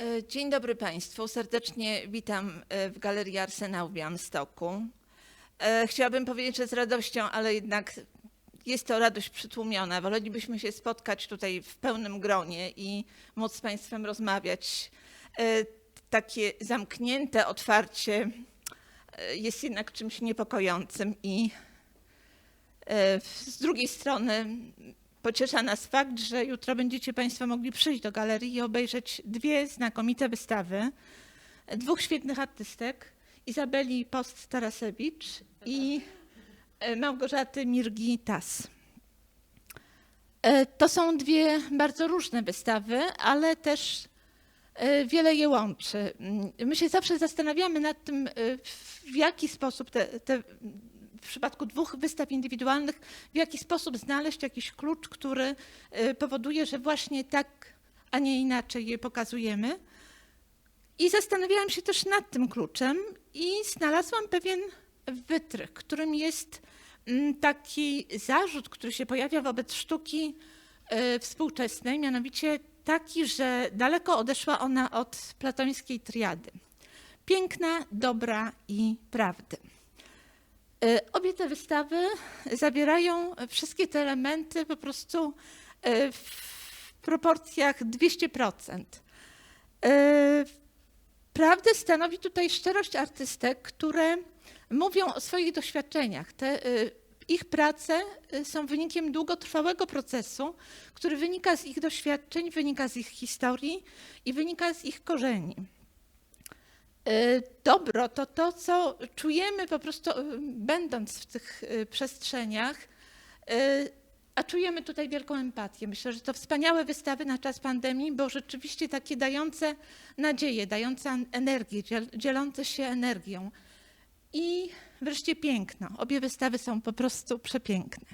E, Dzień dobry Państwu. Serdecznie witam e, w Galerii Arsenał w Białymstoku. E, Chciałabym powiedzieć, że z radością, ale jednak jest to radość przytłumiona. Wolelibyśmy się spotkać tutaj w pełnym gronie i móc z Państwem rozmawiać. Takie zamknięte otwarcie jest jednak czymś niepokojącym i z drugiej strony Pociesza nas fakt, że jutro będziecie Państwo mogli przyjść do galerii i obejrzeć dwie znakomite wystawy dwóch świetnych artystek, Izabeli Post-Tarasewicz i e, Małgorzaty Mirgi-Tas. E, To są dwie bardzo różne wystawy, ale też e, wiele je łączy. Mm, My się zawsze zastanawiamy nad tym, w jaki sposób te, te w przypadku dwóch wystaw indywidualnych, w jaki sposób znaleźć jakiś klucz, który y, powoduje, że właśnie tak, a nie inaczej je pokazujemy. I zastanawiałam się też nad tym kluczem i znalazłam pewien wytrych, którym jest mm, taki zarzut, który się pojawia wobec sztuki y, współczesnej, mianowicie taki, że daleko odeszła ona od platońskiej triady. Piękna, dobra i prawdy. E, Obie te wystawy zawierają wszystkie te elementy po prostu e, w proporcjach 200%. E, Prawdę stanowi tutaj szczerość artystek, które mówią o swoich doświadczeniach. Te, ich prace są wynikiem długotrwałego procesu, który wynika z ich doświadczeń, wynika z ich historii i wynika z ich korzeni. E, dobro to to, co czujemy po prostu e, będąc w tych e, przestrzeniach, a czujemy tutaj wielką empatię. Myślę, że to wspaniałe wystawy na czas pandemii, bo rzeczywiście takie dające nadzieję, dające energię, dziel- dzielące się energią. I wreszcie piękno. Obie wystawy są po prostu przepiękne.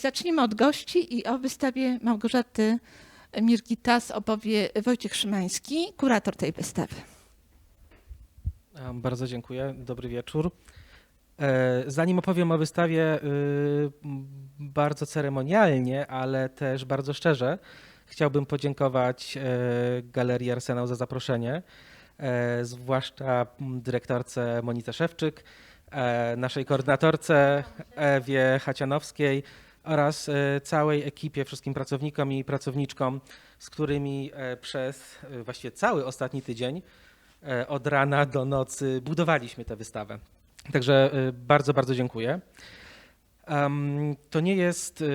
Zacznijmy od gości i o wystawie Małgorzaty Mirgitas opowie Wojciech Szymański, kurator tej wystawy. A, Bardzo dziękuję. Dobry wieczór. E, Zanim opowiem o wystawie y, bardzo ceremonialnie, ale też bardzo szczerze, chciałbym podziękować e, Galerii Arsenał za zaproszenie, e, zwłaszcza dyrektorce Monice Szewczyk, e, naszej koordynatorce Ewie Hacianowskiej oraz e, całej ekipie, wszystkim pracownikom i pracowniczkom, z którymi e, przez e, właściwie cały ostatni tydzień e, od rana do nocy budowaliśmy tę wystawę. Także e, bardzo, bardzo dziękuję. To nie jest e,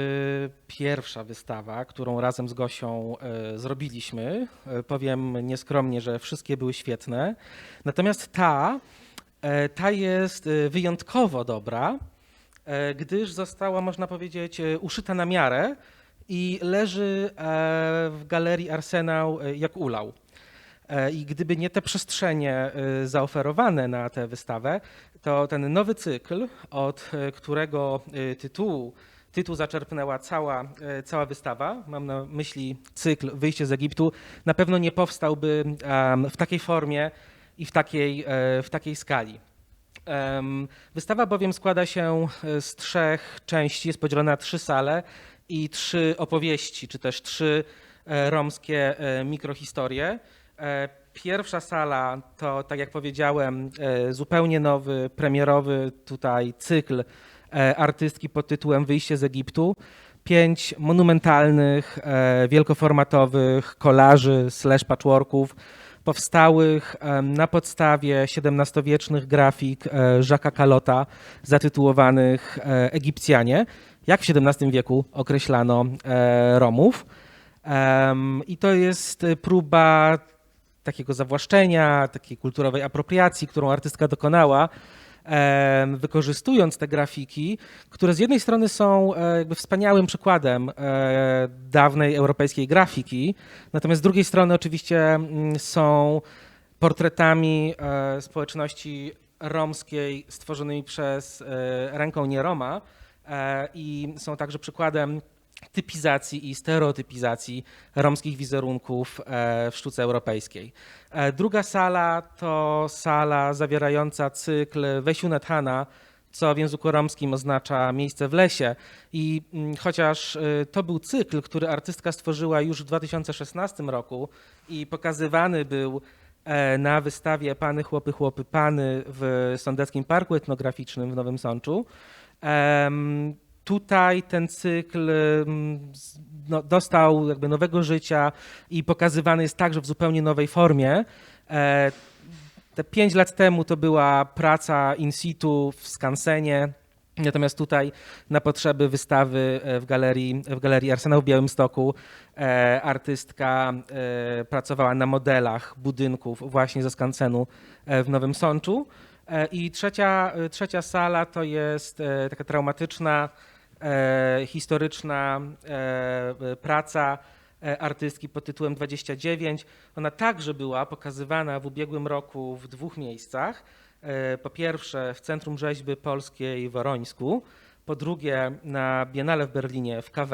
pierwsza wystawa, którą razem z Gosią e, zrobiliśmy. E, Powiem nieskromnie, że wszystkie były świetne. Natomiast ta, e, ta jest e, wyjątkowo dobra, e, gdyż została, można powiedzieć, e, uszyta na miarę i leży e, w galerii Arsenał e, jak ulał. E, I gdyby nie te przestrzenie e, zaoferowane na tę wystawę, to ten nowy cykl, od e, którego e, tytułu, tytuł zaczerpnęła cała, cała wystawa, mam na myśli cykl Wyjście z Egiptu, na pewno nie powstałby w takiej formie i w takiej, e, w takiej skali. Wystawa bowiem składa się z trzech części, jest podzielona na trzy sale i trzy opowieści, czy też trzy e, romskie mikrohistorie. E, Pierwsza sala to, tak jak powiedziałem, e, zupełnie nowy, premierowy tutaj cykl e, artystki pod tytułem Wyjście z Egiptu. Pięć monumentalnych, wielkoformatowych kolaży slash patchworków powstałych na podstawie XVII-wiecznych grafik Jacques'a Calota zatytułowanych Egipcjanie, jak w XVII wieku określano Romów. I to jest próba takiego zawłaszczenia, takiej kulturowej apropriacji, którą artystka dokonała, wykorzystując te grafiki, które z jednej strony są e, jakby wspaniałym przykładem e, dawnej europejskiej grafiki, natomiast z drugiej strony oczywiście mm, są portretami e, społeczności romskiej stworzonymi przez ręką nie Roma e, i są także przykładem typizacji i stereotypizacji romskich wizerunków e, w sztuce europejskiej. E, Druga sala to sala zawierająca cykl Wesiu Nethana, co w języku romskim oznacza miejsce w lesie. I mm, chociaż y, to był cykl, który artystka stworzyła już w 2016 roku i pokazywany był e, na wystawie Pany, Chłopy, Chłopy, Pany w Sądeckim Parku Etnograficznym w Nowym Sączu. Tutaj ten cykl z- no, dostał jakby nowego życia i pokazywany jest także w zupełnie nowej formie. E, Te pięć lat temu to była praca in situ w skansenie, natomiast tutaj na potrzeby wystawy e, w galerii, w galerii Arsenał w Białymstoku e, artystka e, pracowała na modelach budynków właśnie ze skansenu e, w Nowym Sączu. E, I trzecia, trzecia sala to jest taka traumatyczna, historyczna e, e, praca e, artystki pod tytułem 29. Ona także była pokazywana w ubiegłym roku w dwóch miejscach. E, Po pierwsze w Centrum Rzeźby Polskiej w Orońsku, po drugie na Biennale w Berlinie w KW.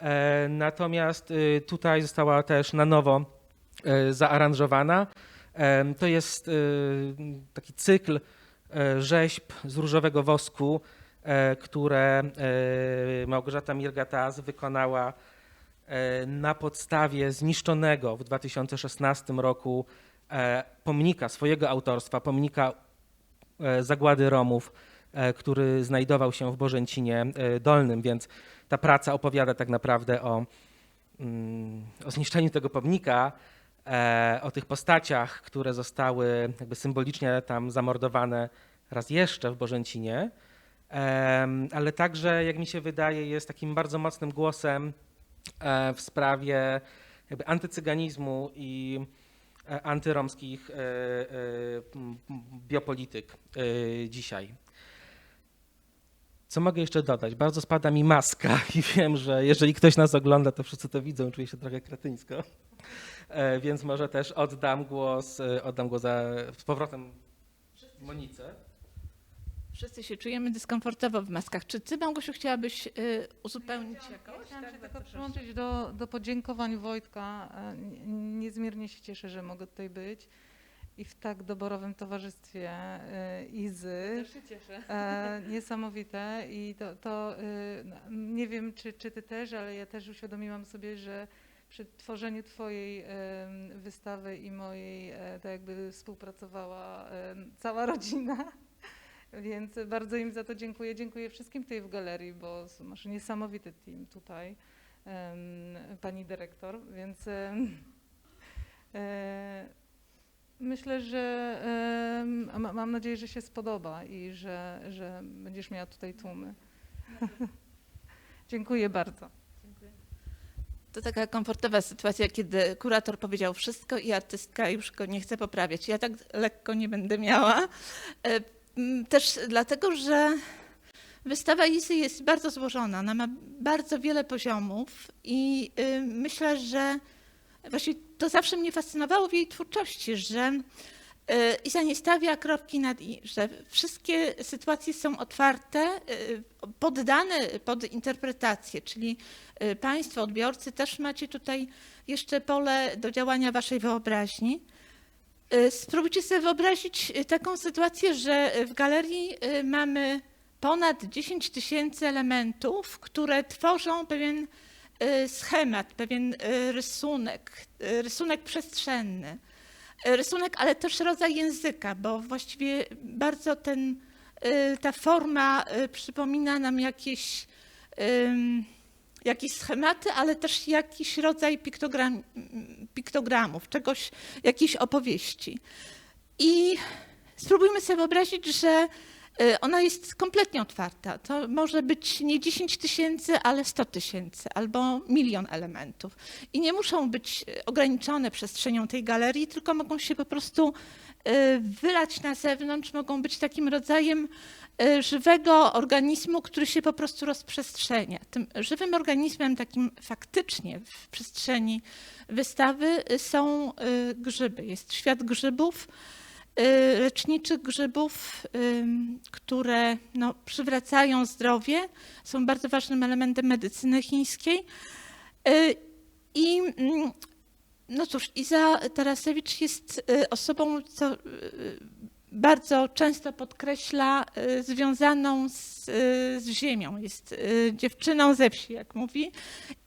E, Natomiast tutaj została też na nowo e, zaaranżowana. To jest taki cykl e, rzeźb z różowego wosku, e, które e, Małgorzata Mirgataz wykonała e, na podstawie zniszczonego w 2016 roku e, pomnika swojego autorstwa, pomnika e, zagłady Romów, e, który znajdował się w Bożęcinie e, Dolnym, więc ta praca opowiada tak naprawdę o, mm, o zniszczeniu tego pomnika, e, o tych postaciach, które zostały symbolicznie tam zamordowane raz jeszcze w Bożęcinie, ale także, jak mi się wydaje, jest takim bardzo mocnym głosem e, w sprawie jakby antycyganizmu i e, antyromskich e, biopolityk dzisiaj. Co mogę jeszcze dodać? Bardzo spada mi maska i wiem, że jeżeli ktoś nas ogląda, to wszyscy to widzą, czuję się trochę kretyńsko. Więc może też oddam głos, oddam głos za, z powrotem Monice. Wszyscy się czujemy dyskomfortowo w maskach. Czy ty, Małgosiu, chciałabyś y, uzupełnić jakoś? Chciałam Tak, się tylko przyłączyć do, do podziękowań Wojtka. Niezmiernie się cieszę, że mogę tutaj być i w tak doborowym towarzystwie e, Izy. Też się cieszę. E, niesamowite i to, to no, nie wiem, czy, czy ty też, ale ja też uświadomiłam sobie, że przy tworzeniu twojej wystawy i mojej e, tak jakby współpracowała cała rodzina. Więc bardzo im za to dziękuję. Dziękuję wszystkim tutaj w galerii, bo masz niesamowity team tutaj, pani dyrektor, więc e, myślę, że mam nadzieję, że się spodoba i że, że będziesz miała tutaj tłumy. Dziękuję bardzo. To taka komfortowa sytuacja, kiedy kurator powiedział wszystko i artystka już go nie chce poprawiać. Ja tak lekko nie będę miała. E, m, Też dlatego, że wystawa Izy jest bardzo złożona. Ona ma bardzo wiele poziomów i y, myślę, że właśnie to zawsze mnie fascynowało w jej twórczości, że y, Iza nie stawia kropki nad i, że wszystkie sytuacje są otwarte, y, poddane pod interpretację, czyli Państwo, odbiorcy, też macie tutaj jeszcze pole do działania Waszej wyobraźni. Y, Spróbujcie sobie wyobrazić y, taką sytuację, że y, w galerii mamy ponad 10 tysięcy elementów, które tworzą pewien schemat, pewien rysunek, rysunek przestrzenny. Rysunek, ale też rodzaj języka, bo właściwie bardzo ten, ta forma przypomina nam jakieś, jakieś schematy, ale też jakiś rodzaj piktogram, piktogramów, czegoś, jakiejś opowieści. I spróbujmy sobie wyobrazić, że y, ona jest kompletnie otwarta. To może być nie 10 tysięcy, ale 100 tysięcy albo milion elementów. I nie muszą być y, ograniczone przestrzenią tej galerii, tylko mogą się po prostu y, wylać na zewnątrz, mogą być takim rodzajem żywego organizmu, który się po prostu rozprzestrzenia. Tym żywym organizmem takim faktycznie w przestrzeni wystawy y, są y, grzyby. Jest świat grzybów, y, leczniczych grzybów, które no, przywracają zdrowie, są bardzo ważnym elementem medycyny chińskiej. Y, I mm, no cóż, Iza Tarasewicz jest y, osobą, co y, bardzo często podkreśla y, związaną z, y, z ziemią. Jest y, dziewczyną ze wsi, jak mówi,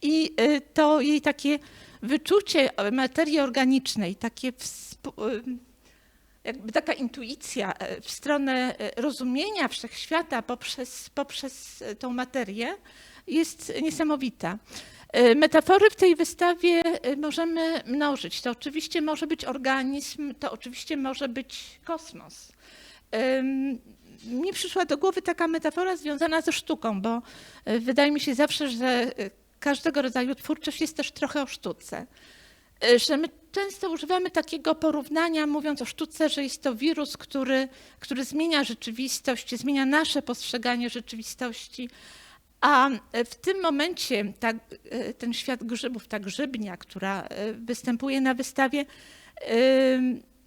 i to jej takie wyczucie materii organicznej, takie jakby taka intuicja w stronę rozumienia wszechświata poprzez, poprzez tą materię jest niesamowita. Y, Metafory w tej wystawie y, możemy mnożyć. To oczywiście może być organizm, to oczywiście może być kosmos. Mi przyszła do głowy taka metafora związana ze sztuką, bo y, wydaje mi się zawsze, że każdego rodzaju twórczość jest też trochę o sztuce. Że my często używamy takiego porównania, mówiąc o sztuce, że jest to wirus, który, który zmienia rzeczywistość, zmienia nasze postrzeganie rzeczywistości. A e, w tym momencie ta, e, ten świat grzybów, ta grzybnia, która e, występuje na wystawie,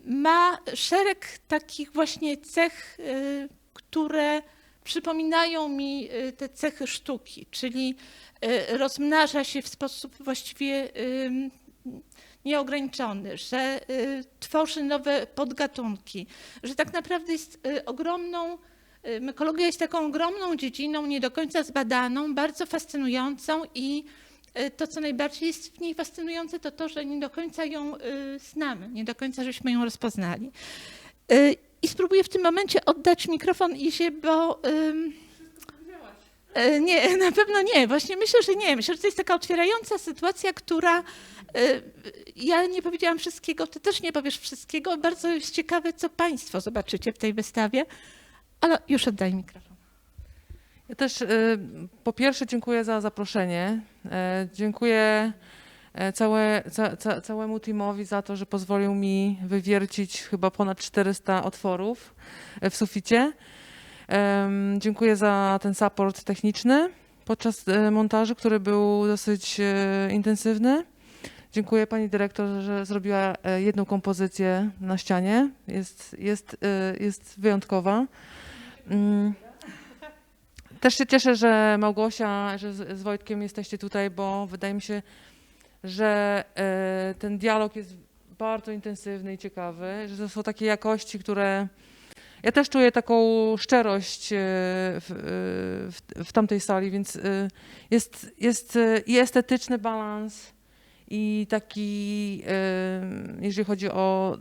ma szereg takich właśnie cech, które przypominają mi te cechy sztuki, czyli rozmnaża się w sposób właściwie nieograniczony, że tworzy nowe podgatunki, że tak naprawdę jest ogromną, mykologia jest taką ogromną dziedziną, nie do końca zbadaną, bardzo fascynującą i y, to, co najbardziej jest w niej fascynujące, to to, że nie do końca ją y, znamy, nie do końca żeśmy ją rozpoznali. Y, I spróbuję w tym momencie oddać mikrofon Izie, bo... Nie, na pewno nie. Właśnie myślę, że nie. Myślę, że to jest taka otwierająca sytuacja, która. Ja nie powiedziałam wszystkiego, ty też nie powiesz wszystkiego. Bardzo jest ciekawe, co Państwo zobaczycie w tej wystawie. Ale już oddaję mikrofon. Ja też y, po pierwsze dziękuję za zaproszenie. E, Dziękuję e, całe, ca, ca, całemu teamowi za to, że pozwolił mi wywiercić chyba ponad 400 otworów e, w suficie. Dziękuję za ten support techniczny podczas e, montażu, który był dosyć e, intensywny. Dziękuję pani dyrektor, że zrobiła e, jedną kompozycję na ścianie. Jest, jest, e, jest wyjątkowa. Mm. Też się cieszę, że Małgosia, że z, Wojtkiem jesteście tutaj, bo wydaje mi się, że e, ten dialog jest bardzo intensywny i ciekawy, że to są takie jakości, które ja też czuję taką szczerość e, w, e, w, w tamtej sali, więc jest, jest i estetyczny balans i taki, jeżeli chodzi o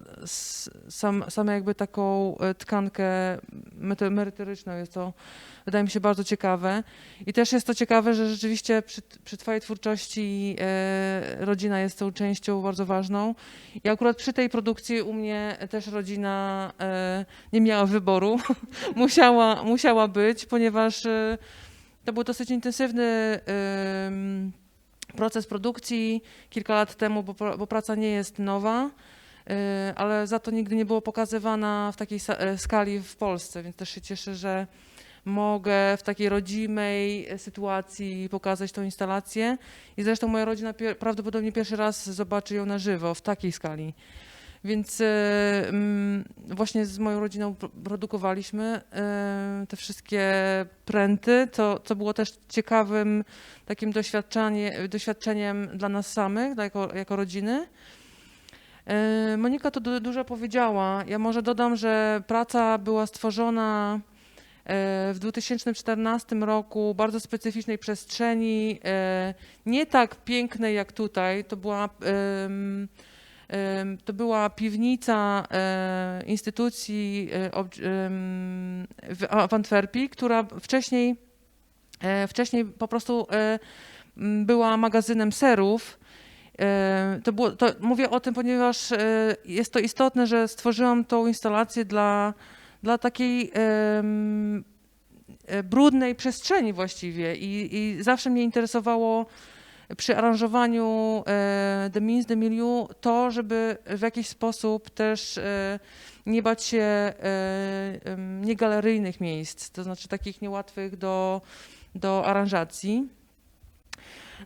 sam, samą jakby taką e, tkankę merytoryczną, jest to wydaje mi się bardzo ciekawe. I też jest to ciekawe, że rzeczywiście przy, przy Twojej twórczości e, rodzina jest tą częścią bardzo ważną. I akurat przy tej produkcji u mnie też rodzina e, nie miała wyboru, musiała, musiała być, ponieważ to był dosyć intensywny proces produkcji kilka lat temu, bo, bo praca nie jest nowa. e, Ale za to nigdy nie było pokazywana w takiej e, skali w Polsce, więc też się cieszę, że mogę w takiej rodzimej sytuacji pokazać tą instalację. I zresztą moja rodzina prawdopodobnie pierwszy raz zobaczy ją na żywo w takiej skali. Więc e, właśnie z moją rodziną pro- produkowaliśmy e, te wszystkie pręty, to, co było też ciekawym takim doświadczenie, doświadczeniem dla nas samych, jako, jako rodziny. E, Monika to du- dużo powiedziała. Ja może dodam, że praca była stworzona w 2014 roku, bardzo specyficznej przestrzeni, nie tak pięknej jak tutaj. To była, to była piwnica e, instytucji e, w, Antwerpii, która wcześniej, e, wcześniej po prostu była magazynem serów. To było, to mówię o tym, ponieważ jest to istotne, że stworzyłam tą instalację dla, dla takiej brudnej przestrzeni właściwie i, i zawsze mnie interesowało przy aranżowaniu e, The Means, The Milieu to, żeby w jakiś sposób też e, nie bać się e, niegaleryjnych miejsc, to znaczy takich niełatwych do, do aranżacji.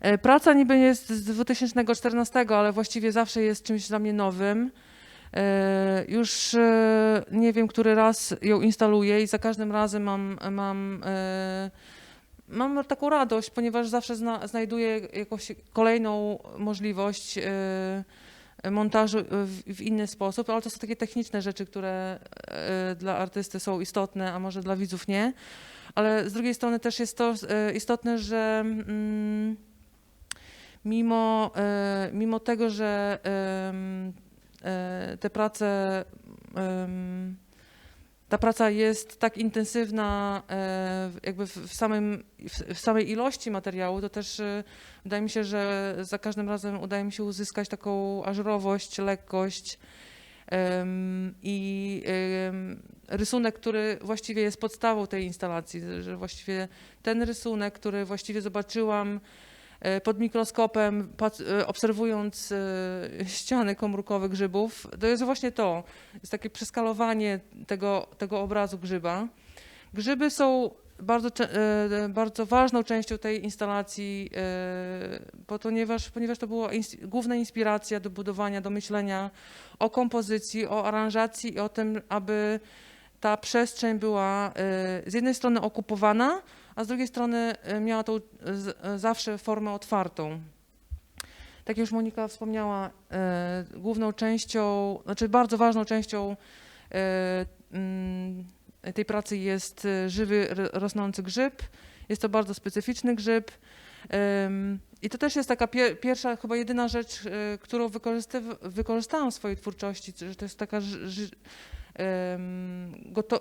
E, Praca niby jest z 2014, ale właściwie zawsze jest czymś dla mnie nowym. Już nie wiem, który raz ją instaluję i za każdym razem mam, mam, mam taką radość, ponieważ zawsze zna, znajduję jakąś kolejną możliwość e, montażu e, w, w inny sposób, ale to są takie techniczne rzeczy, które e, dla artysty są istotne, a może dla widzów nie. Ale z drugiej strony też jest to istotne, że mm, mimo, mimo tego, że te prace ta praca jest tak intensywna e, jakby w, samym, w, samej ilości materiału, to też e, wydaje mi się, że za każdym razem udaje mi się uzyskać taką ażurowość, lekkość i rysunek, który właściwie jest podstawą tej instalacji, że właściwie ten rysunek, który właściwie zobaczyłam pod mikroskopem, e, obserwując e, ściany komórkowe grzybów, to jest właśnie to. Jest takie przeskalowanie tego, tego obrazu grzyba. Grzyby są bardzo, e, bardzo ważną częścią tej instalacji, e, ponieważ, ponieważ to była główna inspiracja do budowania, do myślenia o kompozycji, o aranżacji i o tym, aby ta przestrzeń była e, z jednej strony okupowana, a z drugiej strony e, miała tą z- e, zawsze formę otwartą. Tak jak już Monika wspomniała, główną częścią, znaczy bardzo ważną częścią mm, tej pracy jest żywy, rosnący grzyb. Jest to bardzo specyficzny grzyb. I to też jest taka pie, pierwsza, chyba jedyna rzecz, którą wykorzystałam w swojej twórczości, że to jest taka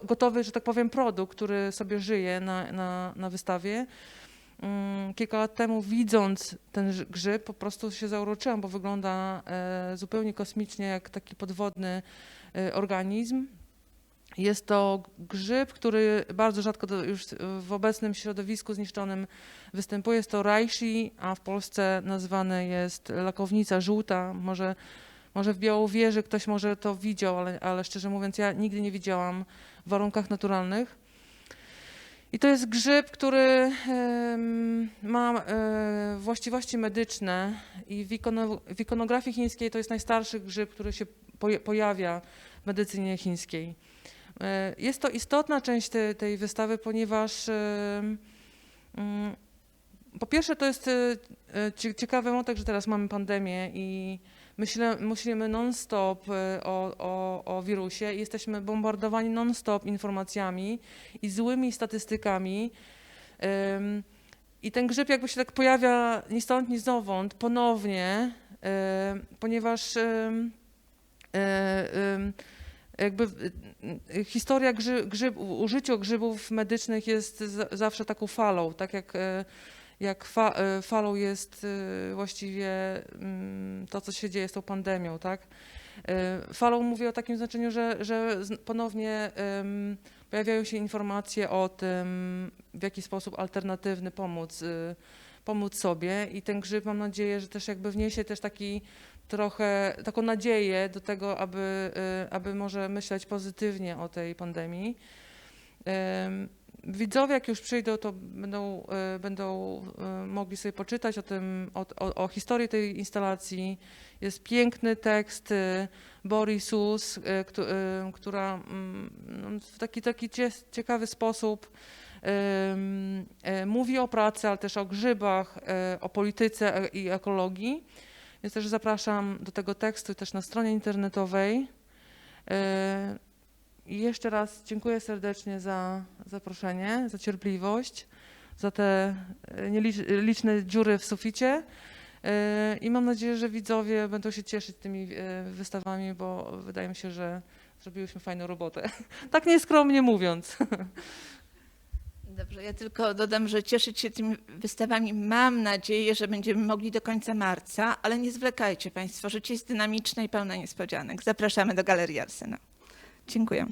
gotowy, że tak powiem, produkt, który sobie żyje na, na, na wystawie. Mm, Kilka lat temu, widząc ten grzyb, po prostu się zauroczyłam, bo wygląda e, zupełnie kosmicznie jak taki podwodny e, organizm. Jest to grzyb, który bardzo rzadko już w obecnym środowisku zniszczonym występuje. Jest to reishi, a w Polsce nazwane jest lakownica żółta. Może, może w Białowieży ktoś może to widział, ale, ale szczerze mówiąc ja nigdy nie widziałam w warunkach naturalnych. I to jest grzyb, który ma e, właściwości medyczne i w, ikono, w ikonografii chińskiej to jest najstarszy grzyb, który się poja- pojawia w medycynie chińskiej. E, Jest to istotna część te, tej wystawy, ponieważ em, mm, po pierwsze to jest e, e, cie- ciekawy wątek, że teraz mamy pandemię i myślę, myślimy non-stop e, o, o, o wirusie i jesteśmy bombardowani non-stop informacjami i złymi statystykami. I ten grzyb jakby się tak pojawia ni stąd, ni zowąd ponownie, ym, ponieważ y, jakby y, y, historia grzy, grzyb, użyciu grzybów medycznych jest za- zawsze taką falą, tak jak, y, jak fa, y, falą jest y, właściwie mm, to, co się dzieje z tą pandemią, tak? Y, Falą mówię o takim znaczeniu, że, że ponownie pojawiają się informacje o tym, w jaki sposób alternatywny pomóc, pomóc sobie i ten grzyb mam nadzieję, że też jakby wniesie też taki trochę, taką nadzieję do tego, aby, aby może myśleć pozytywnie o tej pandemii. Widzowie, jak już przyjdą, to będą, y, będą y, mogli sobie poczytać o tym, o, o, o historii tej instalacji. Jest piękny tekst y, Boris Sus, któ- która mm, no, w taki, taki cie, ciekawy sposób mówi o pracy, ale też o grzybach, o polityce e- i ekologii. Więc też zapraszam do tego tekstu też na stronie internetowej. I jeszcze raz dziękuję serdecznie za zaproszenie, za cierpliwość, za te nielicz- liczne dziury w suficie. Y, I mam nadzieję, że widzowie będą się cieszyć tymi y, wystawami, bo wydaje mi się, że zrobiłyśmy fajną robotę. Tak nieskromnie mówiąc. Dobrze, ja tylko dodam, że cieszyć się tymi wystawami mam nadzieję, że będziemy mogli do końca marca, ale nie zwlekajcie Państwo, życie jest dynamiczne i pełne niespodzianek. Zapraszamy do Galerii Arsenał. Dziękuję.